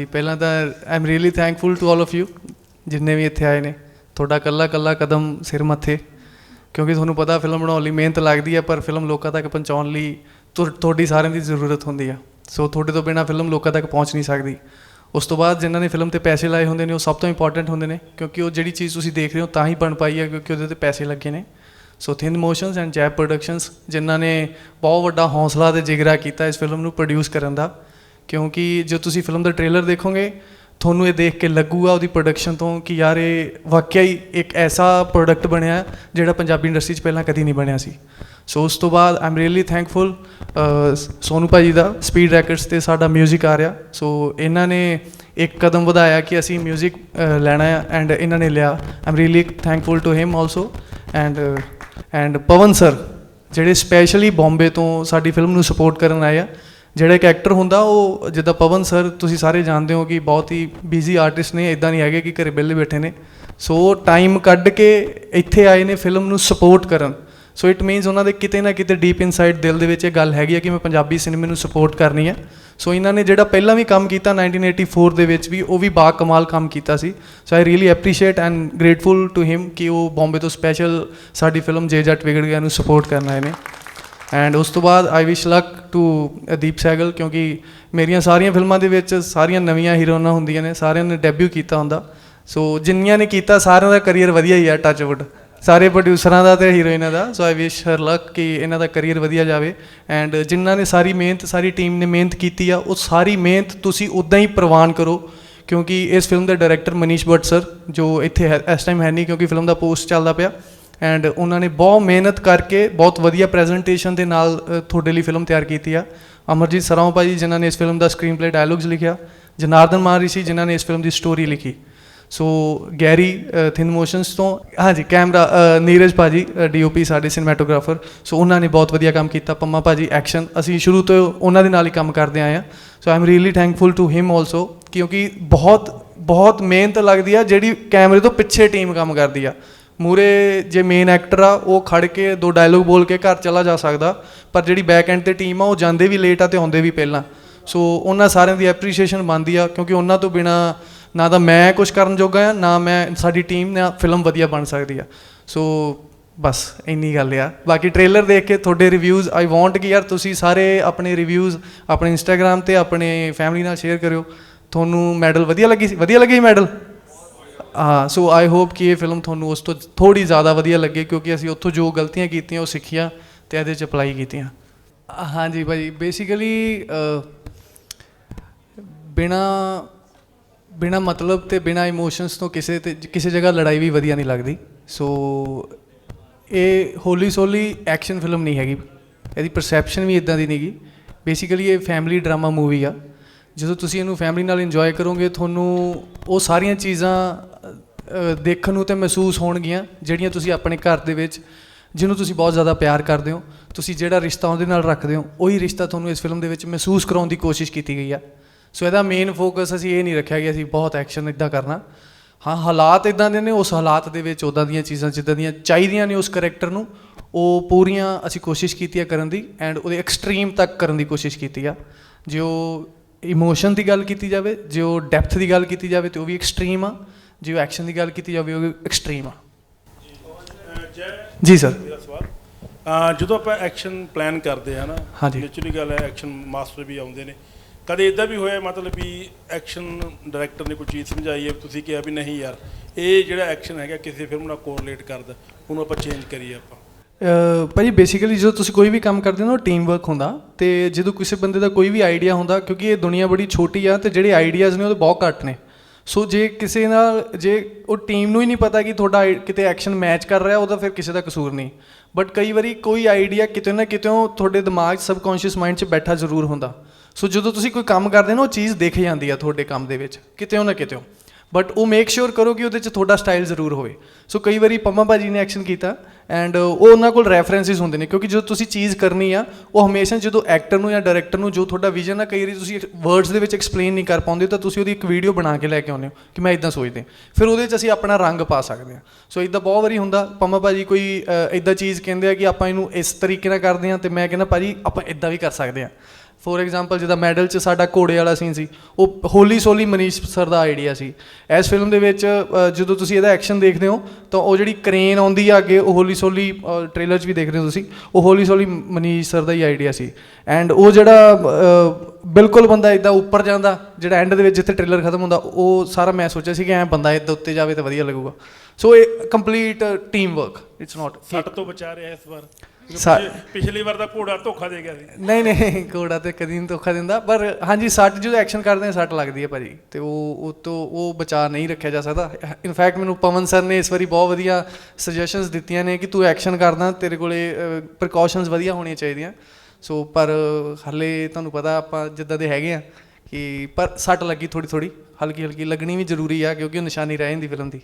ਜੀ, ਪਹਿਲਾਂ ਤਾਂ I am really thankful to all of you ਜਿੰਨੇ ਵੀ ਇੱਥੇ ਆਏ ਨੇ। ਤੁਹਾਡਾ ਕੱਲਾ ਕੱਲਾ ਕਦਮ ਸਿਰ ਮੱਥੇ, ਕਿਉਂਕਿ ਤੁਹਾਨੂੰ ਪਤਾ ਫਿਲਮ ਬਣਾਉਣ ਲਈ ਮਿਹਨਤ ਲੱਗਦੀ ਹੈ ਪਰ ਫਿਲਮ ਲੋਕਾਂ ਤੱਕ ਪਹੁੰਚਾਉਣ ਲਈ ਤੁਹਾ- ਤੁਹਾਡੀ ਸਾਰਿਆਂ ਦੀ ਜ਼ਰੂਰਤ ਹੁੰਦੀ ਆ। ਸੋ ਤੁਹਾਡੇ ਤੋਂ ਬਿਨਾ ਫਿਲਮ ਲੋਕਾਂ ਤੱਕ ਪਹੁੰਚ ਨਹੀਂ ਸਕਦੀ। ਉਸ ਤੋਂ ਬਾਅਦ ਜਿਨ੍ਹਾਂ ਨੇ ਫਿਲਮ ਤੇ ਪੈਸੇ ਲਾਏ ਹੁੰਦੇ ਨੇ, ਉਹ ਸਭ ਤੋਂ ਇੰਪੋਰਟੈਂਟ ਹੁੰਦੇ ਨੇ, ਕਿਉਂਕਿ ਉਹ ਜਿਹੜੀ ਚੀਜ਼ ਤੁਸੀਂ ਦੇਖ ਰਹੇ ਹੋ ਤਾਂ ਹੀ ਬਣ ਪਾਈ ਹੈ ਕਿਉਂਕਿ ਉਹਦੇ ਤੇ ਪੈਸੇ ਲੱਗੇ ਨੇ। So thin motions and ਜੈਪ productions ਜਿਨ੍ਹਾਂ ਨੇ ਬਹੁਤ ਵੱਡਾ ਹੌਸਲਾ ਤੇ ਜਿਗਰਾ ਕੀਤਾ ਇਸ ਫਿਲਮ ਨੂੰ ਪ੍ਰੋਡਿਊਸ ਕਰਨ ਦਾ ਕਿਉਂਕਿ ਜੋ ਤੁਸੀਂ ਫਿਲਮ ਦਾ ਟ੍ਰੇਲਰ ਦੇਖੋਗੇ ਤੁਹਾਨੂੰ ਇਹ ਦੇਖ ਕੇ ਲੱਗੂਗਾ ਉਹਦੀ ਪ੍ਰੋਡਕਸ਼ਨ ਤੋਂ ਕਿ ਯਾਰ ਇਹ ਵਾਕਿਆ ਹੀ ਇੱਕ ਐਸਾ ਪ੍ਰੋਡਕਟ ਬਣਿਆ ਜਿਹੜਾ ਪੰਜਾਬੀ ਇੰਡਸਟਰੀ 'ਚ ਪਹਿਲਾਂ ਕਦੀ ਨਹੀਂ ਬਣਿਆ ਸੀ ਸੋ ਉਸ ਤੋਂ ਬਾਅਦ ਆਮ ਰੀਅਲੀ ਥੈਂਕਫੁਲ ਸੋਨੂ ਭਾਜੀ ਦਾ ਸਪੀਡ ਰੈਕਰਡਸ ਤੇ ਸਾਡਾ 뮤직 ਆ ਰਿਹਾ ਸੋ ਇਹਨਾਂ ਨੇ ਇੱਕ ਕਦਮ ਵਧਾਇਆ ਕਿ ਅਸੀਂ 뮤직 ਲੈਣਾ ਹੈ ਐਂਡ ਇਹਨਾਂ ਨੇ ਲਿਆ I'm really thankful to him also and and Pawan sir ਜਿਹੜੇ ਸਪੈਸ਼ਲੀ ਬੰਬੇ ਤੋਂ ਸਾਡੀ ਫਿਲਮ ਨੂੰ ਸਪੋਰਟ ਕਰਨ ਆਏ ਆ ਜਿਹੜਾ ਇੱਕ ਐਕਟਰ ਹੁੰਦਾ, ਉਹ ਜਿੱਦਾਂ ਪਵਨ ਸਰ ਤੁਸੀਂ ਸਾਰੇ ਜਾਣਦੇ ਹੋ ਕਿ ਬਹੁਤ ਹੀ ਬਿਜ਼ੀ ਆਰਟਿਸਟ ਨੇ ਇਦਾਂ ਨਹੀਂ ਹੈਗੇ ਕਿ ਘਰੇ ਵਿਹਲੇ ਬੈਠੇ ਨੇ। ਸੋ ਟਾਈਮ ਕੱਢ ਕੇ ਇੱਥੇ ਆਏ ਨੇ ਫਿਲਮ ਨੂੰ ਸਪੋਰਟ ਕਰਨ। ਸੋ ਇਟ ਮੀਨਸ ਉਹਨਾਂ ਦੇ ਕਿਤੇ ਨਾ ਕਿਤੇ ਡੀਪ ਇਨਸਾਈਡ ਦਿਲ ਦੇ ਵਿੱਚ ਇਹ ਗੱਲ ਹੈਗੀ ਹੈ ਕਿ ਮੈਂ ਪੰਜਾਬੀ ਸਿਨੇਮੇ ਨੂੰ ਸਪੋਰਟ ਕਰਨੀ ਹੈ ਸੋ ਇਹਨਾਂ ਨੇ ਜਿਹੜਾ ਪਹਿਲਾਂ ਵੀ ਕੰਮ ਕੀਤਾ 1984 ਦੇ ਵਿੱਚ ਵੀ, ਉਹ ਵੀ ਬਾ ਕਮਾਲ ਕੰਮ ਕੀਤਾ ਸੀ। So I really appreciate and grateful to him ਕਿ ਉਹ ਬੰਬੇ ਤੋਂ ਸਪੈਸ਼ਲ ਸਾਡੀ ਫਿਲਮ ਜੇ ਜੱਟ ਵਿਗੜ ਗਿਆ ਨੂੰ ਸਪੋਰਟ ਕਰਨ ਆਏ ਨੇ। ਐਂਡ ਉਸ ਤੋਂ ਬਾਅਦ ਆਈ ਵਿਸ਼ ਲੱਕ ਟੂ ਦੀਪ ਸੈਗਲ, ਕਿਉਂਕਿ ਮੇਰੀਆਂ ਸਾਰੀਆਂ ਫਿਲਮਾਂ ਦੇ ਵਿੱਚ ਸਾਰੀਆਂ ਨਵੀਆਂ ਹੀਰੋਇਨਾਂ ਹੁੰਦੀਆਂ ਨੇ, ਸਾਰਿਆਂ ਨੇ ਡੈਬਿਊ ਕੀਤਾ ਹੁੰਦਾ। ਸੋ ਜਿੰਨੀਆਂ ਨੇ ਕੀਤਾ, ਸਾਰਿਆਂ ਦਾ ਕਰੀਅਰ ਵਧੀਆ ਹੀ ਆ ਟੱਚਵੁੱਡ ਸਾਰੇ ਪ੍ਰੋਡਿਊਸਰਾਂ ਦਾ ਤੇ ਹੀਰੋਇਨਾਂ ਦਾ। ਸੋ ਆਈ ਵਿਸ਼ ਹਰ ਲੱਕ ਕਿ ਇਹਨਾਂ ਦਾ ਕਰੀਅਰ ਵਧੀਆ ਜਾਵੇ। ਐਂਡ ਜਿਨ੍ਹਾਂ ਨੇ ਸਾਰੀ ਮਿਹਨਤ, ਸਾਰੀ ਟੀਮ ਨੇ ਮਿਹਨਤ ਕੀਤੀ ਆ, ਉਹ ਸਾਰੀ ਮਿਹਨਤ ਤੁਸੀਂ ਉਦਾਂ ਹੀ ਪ੍ਰਵਾਨ ਕਰੋ। ਕਿਉਂਕਿ ਇਸ ਫਿਲਮ ਦੇ ਡਾਇਰੈਕਟਰ ਮਨੀਸ਼ ਭੱਟ ਸਰ ਜੋ ਇੱਥੇ ਹੈ- ਇਸ ਟਾਈਮ ਹੈ ਨਹੀਂ, ਕਿਉਂਕਿ ਫਿਲਮ ਦਾ ਪੋਸਟ ਚੱਲਦਾ ਪਿਆ। ਐਂਡ ਉਹਨਾਂ ਨੇ ਬਹੁਤ ਮਿਹਨਤ ਕਰਕੇ ਬਹੁਤ ਵਧੀਆ ਪ੍ਰੈਜੈਂਟੇਸ਼ਨ ਦੇ ਨਾਲ ਤੁਹਾਡੇ ਲਈ ਫਿਲਮ ਤਿਆਰ ਕੀਤੀ ਆ। ਅਮਰਜੀਤ ਸਰਾਓ ਭਾਜੀ ਜਿਨ੍ਹਾਂ ਨੇ ਇਸ ਫਿਲਮ ਦਾ ਸਕਰੀਨ ਪਲੇ ਡਾਇਲੌਗਸ ਲਿਖਿਆ। ਜਨਾਰਦਨ ਮਾਨ ਰਿਸ਼ੀ ਜਿਨ੍ਹਾਂ ਨੇ ਇਸ ਫਿਲਮ ਦੀ ਸਟੋਰੀ ਲਿਖੀ। ਸੋ ਗੈਰੀ ਥਿਨ ਮੋਸ਼ਨਸ ਤੋਂ ਹਾਂਜੀ ਕੈਮਰਾ ਅ, ਨੀਰਜ ਭਾਜੀ ਡੀਓਪੀ ਸਾਡੇ ਸਿਨੇਮੈਟੋਗ੍ਰਾਫਰ ਸੋ ਉਹਨਾਂ ਨੇ ਬਹੁਤ ਵਧੀਆ ਕੰਮ ਕੀਤਾ। ਪੰਮਾ ਭਾਜੀ ਐਕਸ਼ਨ ਅਸੀਂ ਸ਼ੁਰੂ ਤੋਂ ਉਹਨਾਂ ਦੇ ਨਾਲ ਹੀ ਕੰਮ ਕਰਦੇ ਆਏ ਆ so I am really thankful to him also ਕਿਉਂਕਿ ਬਹੁਤ ਬਹੁਤ ਮਿਹਨਤ ਲੱਗਦੀ ਆ ਜਿਹੜੀ ਕੈਮਰੇ ਤੋਂ ਪਿੱਛੇ ਟੀਮ ਕੰਮ ਕਰਦੀ ਆ। ਮੂਰੇ ਜੇ ਮੇਨ ਐਕਟਰ ਆ, ਉਹ ਖੜ ਕੇ ਦੋ ਡਾਇਲੋਗ ਬੋਲ ਕੇ ਘਰ ਚਲਾ ਜਾ ਸਕਦਾ, ਪਰ ਜਿਹੜੀ ਬੈਕ ਐਂਡ ਤੇ ਟੀਮ ਆ, ਉਹ ਜਾਂਦੇ ਵੀ ਲੇਟ ਆ ਤੇ ਆਉਂਦੇ ਵੀ ਪਹਿਲਾਂ। ਸੋ ਉਹਨਾਂ ਸਾਰਿਆਂ ਦੀ ਐਪਰੀਸ਼ੀਏਸ਼ਨ ਬਣਦੀ ਆ, ਕਿਉਂਕਿ ਉਹਨਾਂ ਤੋਂ ਬਿਨਾ ਨਾ ਤਾਂ ਮੈਂ ਕੁਝ ਕਰਨ ਜੋਗਾ ਆ, ਨਾ ਮੈਂ ਸਾਡੀ ਟੀਮ ਨਾਲ ਫਿਲਮ ਵਧੀਆ ਬਣ ਸਕਦੀ ਆ। ਸੋ ਬਸ, ਇੰਨੀ ਗੱਲ ਆ। ਬਾਕੀ ਟ੍ਰੇਲਰ ਦੇਖ ਕੇ ਤੁਹਾਡੇ ਰਿਵਿਊਜ਼ ਆਈ ਵਾਂਟ ਕਿ ਯਾਰ ਤੁਸੀਂ ਸਾਰੇ ਆਪਣੇ ਰਿਵਿਊਜ਼ ਆਪਣੇ ਇੰਸਟਾਗ੍ਰam ਤੇ ਆਪਣੇ ਫੈਮਿਲੀ ਨਾਲ ਸ਼ੇਅਰ ਕਰਿਓ। ਤੁਹਾਨੂੰ ਮੈਡਲ ਵਧੀਆ ਲੱਗੀ ਸੀ? ਵਧੀਆ ਲੱਗੀ ਮੈਡਲ ਹਾਂ ਸੋ ਆਈ ਹੋਪ ਕਿ ਇਹ ਫਿਲਮ ਤੁਹਾਨੂੰ ਉਸ ਤੋਂ ਥੋੜੀ ਜ਼ਿਆਦਾ ਵਧੀਆ ਲੱਗੇ ਕਿਉਂਕਿ ਅਸੀਂ ਉੱਥੋਂ ਜੋ ਗਲਤੀਆਂ ਕੀਤੀਆਂ, ਉਹ ਸਿੱਖੀਆਂ ਤੇ ਇਹਦੇ ਚ ਅਪਲਾਈ ਕੀਤੀਆਂ। ਹਾਂਜੀ ਭਾਜੀ ਬੇਸਿਕਲੀ ਬਿਨਾ ਬਿਨਾ ਮਤਲਬ ਤੇ ਬਿਨਾ ਇਮੋਸ਼ਨਸ ਤੋਂ ਕਿਸੇ ਤੇ, ਕਿਸੇ ਜਗ੍ਹਾ ਲੜਾਈ ਵੀ ਵਧੀਆ ਨਹੀਂ ਲੱਗਦੀ। ਸੋ ਇਹ ਹੋਲੀ ਸੋਲੀ ਐਕਸ਼ਨ ਫਿਲਮ ਨਹੀਂ ਹੈਗੀ। ਇਹਦੀ ਪਰਸੈਪਸ਼ਨ ਵੀ ਇਦਾਂ ਦੀ ਨਹੀਂਗੀ ਬੇਸਿਕਲੀ ਇਹ ਫੈਮਿਲੀ ਡਰਾਮਾ ਮੂਵੀ ਆ। ਜਦੋਂ ਤੁਸੀਂ ਇਹਨੂੰ ਫੈਮਿਲੀ ਨਾਲ ਇੰਜੋਏ ਕਰੋਗੇ, ਤੁਹਾਨੂੰ ਉਹ ਸਾਰੀਆਂ ਚੀਜ਼ਾਂ ਦੇਖਣ ਨੂੰ ਤੇ ਮਹਿਸੂਸ ਹੋਣਗੀਆਂ ਜਿਹੜੀਆਂ ਤੁਸੀਂ ਆਪਣੇ ਘਰ ਦੇ ਵਿੱਚ, ਜਿਹਨੂੰ ਤੁਸੀਂ ਬਹੁਤ ਜ਼ਿਆਦਾ ਪਿਆਰ ਕਰਦੇ ਹੋ, ਤੁਸੀਂ ਜਿਹੜਾ ਰਿਸ਼ਤਾ ਉਹਦੇ ਨਾਲ ਰੱਖਦੇ ਹੋ, ਉਹੀ ਰਿਸ਼ਤਾ ਤੁਹਾਨੂੰ ਇਸ ਫਿਲਮ ਦੇ ਵਿੱਚ ਮਹਿਸੂਸ ਕਰਾਉਣ ਦੀ ਕੋਸ਼ਿਸ਼ ਕੀਤੀ ਗਈ ਆ। ਸੋ ਇਹਦਾ ਮੇਨ ਫੋਕਸ ਅਸੀਂ ਇਹ ਨਹੀਂ ਰੱਖਿਆ ਕਿ ਅਸੀਂ ਬਹੁਤ ਐਕਸ਼ਨ ਇਦਾਂ ਕਰਨਾ। ਹਾਂ, ਹਾਲਾਤ ਇਦਾਂ ਦੇ ਨੇ, ਉਸ ਹਾਲਾਤ ਦੇ ਵਿੱਚ ਉਦਾਂ ਦੀਆਂ ਚੀਜ਼ਾਂ ਜਿੱਦਾਂ ਦੀਆਂ ਚਾਹੀਦੀਆਂ ਨੇ ਉਸ ਕੈਰੈਕਟਰ ਨੂੰ, ਉਹ ਪੂਰੀਆਂ ਅਸੀਂ ਕੋਸ਼ਿਸ਼ ਕੀਤੀ ਆ ਕਰਨ ਦੀ ਐਂਡ ਉਹਦੇ ਐਕਸਟ੍ਰੀਮ ਤੱਕ ਕਰਨ ਦੀ ਕੋਸ਼ਿਸ਼ ਕੀਤੀ ਆ। ਜੇ ਉਹ ਇਮੋਸ਼ਨ ਦੀ ਗੱਲ ਕੀਤੀ ਜਾਵੇ, ਜੇ ਉਹ ਡੈਪਥ ਦੀ ਗੱਲ ਕੀਤੀ ਜਾਵੇ, ਤੇ ਉਹ ਵੀ ਐਕਸਟ੍ਰੀਮ ਆ। ਜੇ ਉਹ ਐਕਸ਼ਨ ਦੀ ਗੱਲ ਕੀਤੀ ਜਾਵੇ ਉਹ ਐਕਸਟ੍ਰੀਮ ਆ। ਜੈ ਜੀ ਸਰ। ਜਦੋਂ ਆਪਾਂ ਐਕਸ਼ਨ ਪਲਾਨ ਕਰਦੇ ਆ ਨਾ। ਨੈਚੁਰਲੀ ਗੱਲ ਹੈ ਐਕਸ਼ਨ ਮਾਸਟਰ ਵੀ ਆਉਂਦੇ ਨੇ। ਕਦੇ ਇਦਾਂ ਵੀ ਹੋਇਆ ਮਤਲਬ ਵੀ ਐਕਸ਼ਨ ਡਾਇਰੈਕਟਰ ਨੇ ਕੋਈ ਚੀਜ਼ ਸਮਝਾਈ ਹੈ ਤੁਸੀਂ ਕਿਹਾ ਵੀ ਨਹੀਂ ਯਾਰ ਇਹ ਜਿਹੜਾ ਐਕਸ਼ਨ ਹੈਗਾ ਕਿਸੇ ਫਿਲਮ ਨਾਲ ਕੋਰਿਲੇਟ ਕਰਦਾ ਉਹਨੂੰ ਆਪਾਂ ਚੇਂਜ ਕਰੀਏ ਆਪਾਂ। ਭਾਜੀ ਬੇਸਿਕਲੀ ਜਦੋਂ ਤੁਸੀਂ ਕੋਈ ਵੀ ਕੰਮ ਕਰਦੇ ਹੋ ਨਾ ਟੀਮ ਵਰਕ ਹੁੰਦਾ ਤੇ ਜਦੋਂ ਕਿਸੇ ਬੰਦੇ ਦਾ ਕੋਈ ਵੀ ਆਈਡੀਆ ਹੁੰਦਾ ਕਿਉਂਕਿ ਇਹ ਦੁਨੀਆ ਬੜੀ ਛੋਟੀ ਆ ਤੇ ਜਿਹੜੇ ਆਈਡੀਆਜ਼ ਨੇ ਉਹ ਬਹੁਤ ਘੱਟ ਨੇ। ਸੋ ਜੇ ਕਿਸੇ ਨਾਲ, ਜੇ ਉਹ ਟੀਮ ਨੂੰ ਹੀ ਨਹੀਂ ਪਤਾ ਕਿ ਤੁਹਾਡਾ ਆਈ- ਕਿਤੇ ਐਕਸ਼ਨ ਮੈਚ ਕਰ ਰਿਹਾ, ਉਹਦਾ ਫਿਰ ਕਿਸੇ ਦਾ ਕਸੂਰ ਨਹੀਂ। ਬਟ ਕਈ ਵਾਰੀ ਕੋਈ ਆਈਡੀਆ ਕਿਤੇ ਨਾ ਕਿਤੇ ਤੁਹਾਡੇ ਦਿਮਾਗ ਸਬਕੌਂਸ਼ੀਅਸ ਮਾਈਂਡ 'ਚ ਬੈਠਾ ਜ਼ਰੂਰ ਹੁੰਦਾ। ਸੋ ਜਦੋਂ ਤੁਸੀਂ ਕੋਈ ਕੰਮ ਕਰਦੇ ਨਾ, ਉਹ ਚੀਜ਼ ਦਿਖ ਜਾਂਦੀ ਆ ਤੁਹਾਡੇ ਕੰਮ ਦੇ ਵਿੱਚ ਕਿਤੇ ਨਾ ਕਿਤੇ ਬਟ ਉਹ ਮੇਕ ਸ਼ੋਰ ਕਰੋ ਕਿ ਉਹਦੇ 'ਚ ਤੁਹਾਡਾ ਸਟਾਈਲ ਜ਼ਰੂਰ ਹੋਵੇ। ਸੋ ਕਈ ਵਾਰੀ ਪੰਮਾ ਭਾਜੀ ਨੇ ਐਕਸ਼ਨ ਕੀਤਾ। ਐਂਡ uh, ਉਹ ਉਹਨਾਂ ਕੋਲ ਰੈਫਰੈਂਸਿਸ ਹੁੰਦੇ ਨੇ, ਕਿਉਂਕਿ ਜਦੋਂ ਤੁਸੀਂ ਚੀਜ਼ ਕਰਨੀ ਆ, ਉਹ ਹਮੇਸ਼ਾ ਜਦੋਂ ਐਕਟਰ ਨੂੰ ਜਾਂ ਡਾਇਰੈਕਟਰ ਨੂੰ ਜੋ ਤੁਹਾਡਾ ਵਿਜ਼ਨ ਆ, ਕਈ ਵਾਰੀ ਤੁਸੀਂ ਵਰਡਸ ਦੇ ਵਿੱਚ ਐਕਸਪਲੇਨ ਨਹੀਂ ਕਰ ਪਾਉਂਦੇ, ਤਾਂ ਤੁਸੀਂ ਉਹਦੀ ਇੱਕ ਵੀਡੀਓ ਬਣਾ ਕੇ ਲੈ ਕੇ ਆਉਂਦੇ ਹੋ ਕਿ ਮੈਂ ਇਦਾਂ ਸੋਚਦੇ ਫਿਰ ਉਹਦੇ 'ਚ ਅਸੀਂ ਆਪਣਾ ਰੰਗ ਪਾ ਸਕਦੇ ਹਾਂ। ਸੋ ਇਦਾਂ ਬਹੁਤ ਵਾਰੀ ਹੁੰਦਾ, ਪੰਮਾ ਭਾਜੀ ਕੋਈ ਇਦਾਂ ਚੀਜ਼ ਕਹਿੰਦੇ ਆ ਕਿ ਆਪਾਂ ਇਹਨੂੰ ਇਸ ਤਰੀਕੇ ਨਾਲ ਕਰਦੇ ਹਾਂ ਤੇ ਮੈਂ ਕਹਿੰਦਾ, ਭਾਜੀ, ਆਪਾਂ ਇਦਾਂ ਵੀ ਕਰ ਸਕਦੇ ਹਾਂ। ਫੋਰ ਐਗਜ਼ਾਮਪਲ ਜਿਹਦਾ ਮੈਡਲ 'ਚ ਸਾਡਾ ਘੋੜੇ ਵਾਲਾ ਸੀਨ ਸੀ, ਉਹ ਹੋਲੀ ਸੋਲੀ ਮਨੀਸ਼ ਸਰ ਦਾ ਆਈਡੀਆ ਸੀ। ਇਸ ਫਿਲਮ ਦੇ ਵਿੱਚ ਜਦੋਂ ਤੁਸੀਂ ਇਹਦਾ ਐਕਸ਼ਨ ਦੇਖਦੇ ਹੋ, ਤਾਂ ਉਹ ਜਿਹੜੀ ਕ੍ਰੇਨ ਆਉਂਦੀ ਆ ਅੱਗੇ, ਉਹ ਹੋਲੀ ਸੋਲੀ ਟ੍ਰੇਲਰ 'ਚ ਵੀ ਦੇਖ ਰਹੇ ਹੋ ਤੁਸੀਂ, ਉਹ ਹੋਲੀ ਸੋਲੀ ਮਨੀਸ਼ ਸਰ ਦਾ ਹੀ ਆਈਡੀਆ ਸੀ। ਐਂਡ ਉਹ ਜਿਹੜਾ ਬਿਲਕੁਲ ਬੰਦਾ ਇਦਾਂ ਉੱਪਰ ਜਾਂਦਾ, ਜਿਹੜਾ ਐਂਡ ਦੇ ਵਿੱਚ ਜਿੱਥੇ ਟ੍ਰੇਲਰ ਖਤਮ ਹੁੰਦਾ, ਉਹ ਸਾਰਾ ਮੈਂ ਸੋਚਿਆ ਸੀ ਕਿ ਐ ਬੰਦਾ ਇਦਾਂ ਉੱਤੇ ਜਾਵੇ ਤਾਂ ਵਧੀਆ ਲੱਗੂਗਾ। ਸੋ ਇਹ complete team work it's not ਸੱਟ ਤੋਂ ਬਚਾ ਰਿਹਾ ਇਸ ਵਾਰ। ਸਾ- ਪਿਛਲੇ- ਪਿਛਲੀ ਵਾਰ ਦਾ ਘੋੜਾ ਧੋਖਾ ਦੇ ਗਿਆ ਸੀ। ਨਹੀਂ ਨਹੀਂ ਘੋੜਾ ਤੇ ਕਦੀ ਨਹੀਂ ਧੋਖਾ ਦਿੰਦਾ ਪਰ ਹਾਂਜੀ ਸੱਟ ਜਦੋਂ ਐਕਸ਼ਨ ਕਰਦੇ ਆ ਸੱਟ ਲੱਗਦੀ ਹੈ ਭਾਜੀ। ਤੇ ਉਹ ਉਹ ਤੋਂ ਉਹ ਬਚਾ ਨਹੀਂ ਰੱਖਿਆ ਜਾ ਸਕਦਾ। ਇਨਫੈਕਟ ਮੈਨੂੰ ਪਵਨ ਸਰ ਨੇ ਇਸ ਵਾਰੀ ਬਹੁਤ ਵਧੀਆ ਸੁਜੈਸ਼ਨਸ ਦਿੱਤੀਆਂ ਨੇ ਕਿ ਤੂੰ ਐਕਸ਼ਨ ਕਰਦਾ ਤੇਰੇ ਕੋਲੇ ਪ੍ਰੀਕਾਸ਼ਨਸ ਵਧੀਆ ਹੋਣੀਆਂ ਚਾਹੀਦੀਆਂ। ਸੋ ਪਰ ਹਲੇ ਤੁਹਾਨੂੰ ਪਤਾ ਆਪਾਂ ਜਿੱਦਾਂ ਦੇ ਹੈਗੇ ਆ ਕਿ ਪਰ ਸੱਟ ਲੱਗੀ ਥੋੜੀ ਥੋੜੀ ਹਲਕੀ ਹਲਕੀ ਲੱਗਣੀ ਵੀ ਜ਼ਰੂਰੀ ਆ ਕਿਉਂਕਿ ਉਹ ਨਿਸ਼ਾਨੀ ਰਹਿ ਜਾਂਦੀ ਫਿਲਮ ਦੀ।